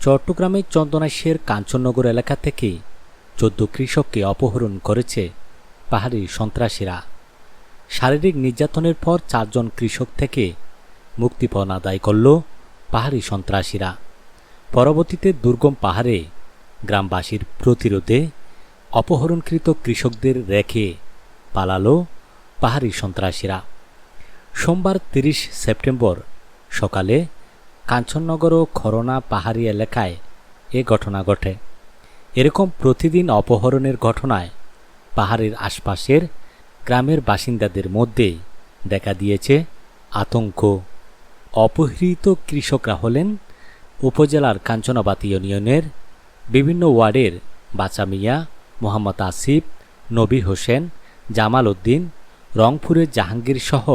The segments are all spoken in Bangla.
চট্টগ্রামের চন্দনাইশের কাঞ্চননগর এলাকা থেকে চোদ্দ কৃষককে অপহরণ করেছে পাহাড়ি সন্ত্রাসীরা। শারীরিক নির্যাতনের পর চারজন কৃষক থেকে মুক্তিপণ আদায় করল পাহাড়ি সন্ত্রাসীরা। পরবর্তীতে দুর্গম পাহাড়ে গ্রামবাসীর প্রতিরোধে অপহরণকৃত কৃষকদের রেখে পালালো পাহাড়ি সন্ত্রাসীরা। সোমবার তিরিশ সেপ্টেম্বর সকালে কাঞ্চননগর ও খরনা পাহাড়ি এলাকায় এ ঘটনা ঘটে। এরকম প্রতিদিন অপহরণের ঘটনায় পাহাড়ের আশপাশের গ্রামের বাসিন্দাদের মধ্যে দেখা দিয়েছে আতঙ্ক। অপহৃত কৃষকরা হলেন উপজেলার কাঞ্চনাবাতি ইউনিয়নের বিভিন্ন ওয়ার্ডের বাচা মিয়া, মোহাম্মদ আসিফ নবী হোসেন, জামাল উদ্দিন, রংপুরের জাহাঙ্গীরসহ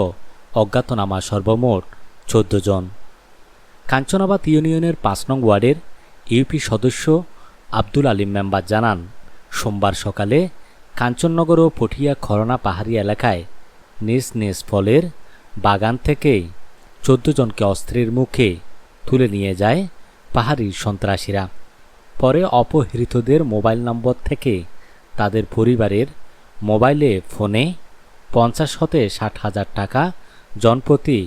অজ্ঞাতনামা সর্বমোট চোদ্দ জন। কাঞ্চনাবাদ ইউনিয়নের পাঁচ নং ওয়ার্ডের ইউপি সদস্য আব্দুল আলিম মেম্বার জানান, সোমবার সকালে কাঞ্চননগর ও পটিয়া খরনা পাহাড়ি এলাকায় নিজ নিজ ফলের বাগান থেকে চোদ্দ জনকে অস্ত্রের মুখে তুলে নিয়ে যায় পাহাড়ি সন্ত্রাসীরা। পরে অপহৃতদের মোবাইল নম্বর থেকে তাদের পরিবারের মোবাইলে ফোনে পঞ্চাশ হতে ষাট হাজার টাকা জনপ্রতি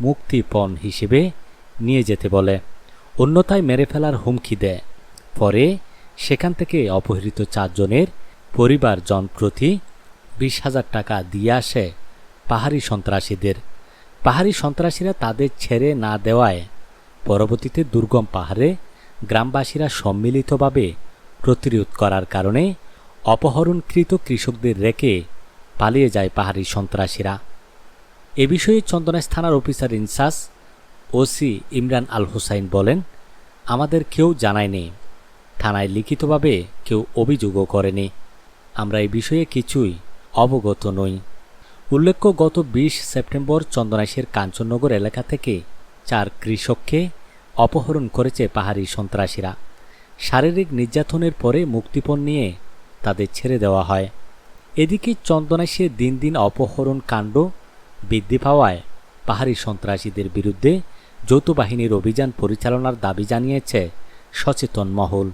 মুক্তিপণ হিসেবে নিয়ে যেতে বলে। অন্যথায় মেরে ফেলার হুমকি দেয়। পরে সেখান থেকে অপহৃত চারজনের পরিবার জনপ্রতি বিশ হাজার টাকা দিয়ে আসে পাহাড়ি সন্ত্রাসীদের। পাহাড়ি সন্ত্রাসীরা তাদের ছেড়ে না দেওয়ায় পরবর্তীতে দুর্গম পাহাড়ে গ্রামবাসীরা সম্মিলিতভাবে প্রতিরোধ করার কারণে অপহরণকৃত কৃষকদের রেখে পালিয়ে যায় পাহাড়ি সন্ত্রাসীরা। এ বিষয়ে চন্দনাইশ থানার officer in-charge OC Imran Al Hossain বলেন, আমাদের কেউ জানায়নি থানায় লিখিতভাবে কেউ অভিযোগও করেনি। আমরা এই বিষয়ে কিছুই অবগত নই। উল্লেখ্য, গত বিশ সেপ্টেম্বর চন্দনাইশের কাঞ্চননগর এলাকা থেকে চার কৃষককে অপহরণ করেছে পাহাড়ি সন্ত্রাসীরা। শারীরিক নির্যাতনের পরে মুক্তিপণ নিয়ে তাদের ছেড়ে দেওয়া হয়। এদিকে চন্দনাইশে দিন দিন অপহরণ কাণ্ড বৃদ্ধি পাওয়ায় পাহাড়ি সন্ত্রাসীদের বিরুদ্ধে যৌথ বাহিনীর অভিযান পরিচালনার দাবি জানিয়েছে সচেতন মহল।